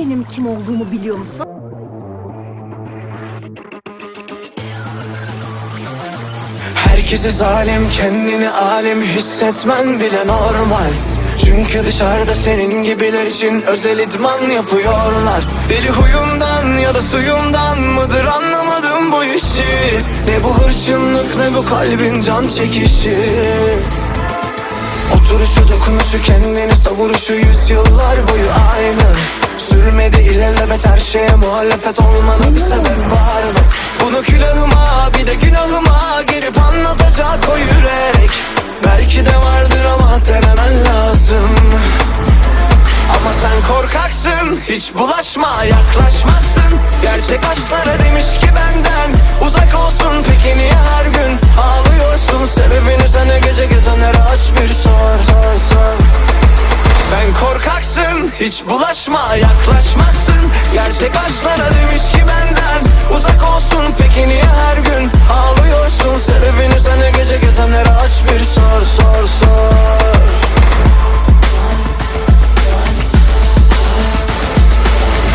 benim kim olduğumu biliyor musun? Herkese zalim kendini alim hissetmen bile normal. Çünkü dışarıda senin gibiler için özel idman yapıyorlar. Deli huyundan ya da suyundan mıdır anlamadım bu işi. Ne bu hırçınlık ne bu kalbin can çekişi. Oturuşu dokunuşu kendini savuruşu yüzyıllar boyu aynı Sürmedi ilelebet her şeye muhalefet olmana bir sebep var mı? Bunu külahıma bir de günahıma girip anlatacak o yürek. Belki de vardır ama denemen lazım. Ama sen korkaksın Hiç bulaşma yaklaşmazsın. Gerçek aşklara demiş ki benden Uzak olsun. Peki niye her gün Ağlıyorsun? Sebebini sana gece gezenlere aç bir sor sor sor Sen korkaksın Hiç bulaşma yaklaşmazsın. Gerçek aşklara demiş ki benden Uzak olsun. Peki niye her gün Ağlıyorsun? Sebebini sana gece gezenlere aç bir sor sor sor.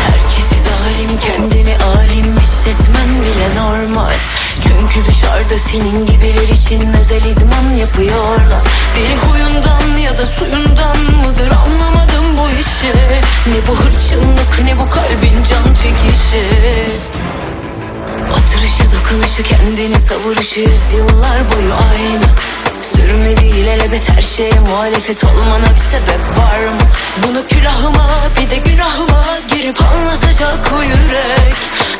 Herkesi kendini alim hissetmen bile normal. Çünkü dışarıda senin gibiler için özel idman yapıyorlar. Deli huyundan ya da suyundan Ne bu hırçınlık ne bu kalbin can çekişi? Oturuşu dokunuşu kendini savuruşu. Yüzyıllar boyu aynı. Sürmedi ilelebet her şeye muhalefet olmana bir sebep var mı? Bunu külahıma bir de günahıma girip anlatacak o yürek.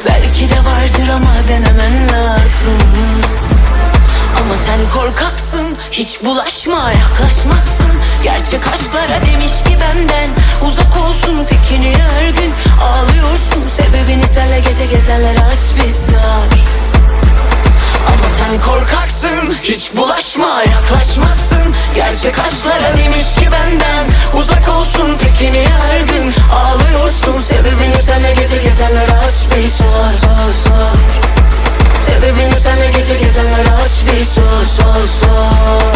Belki de vardır ama denemen lazım. Ama sen korkaksın Hiç bulaşma yaklaşmazsın. Gerçek aşklara demiş ki benden Uzak olsun peki niye her gün Ağlıyorsun. Sebebini senle gece gezenlere aç bir sor Ama sen korkaksın Hiç bulaşma yaklaşmazsın. Gerçek aşklara demiş ki benden Uzak olsun. Peki niye her gün Ağlıyorsun? Sebebini senle gece gezenlere aç bir sor sor sor Sebebini senle gece gezenlere aç bir sor sor sor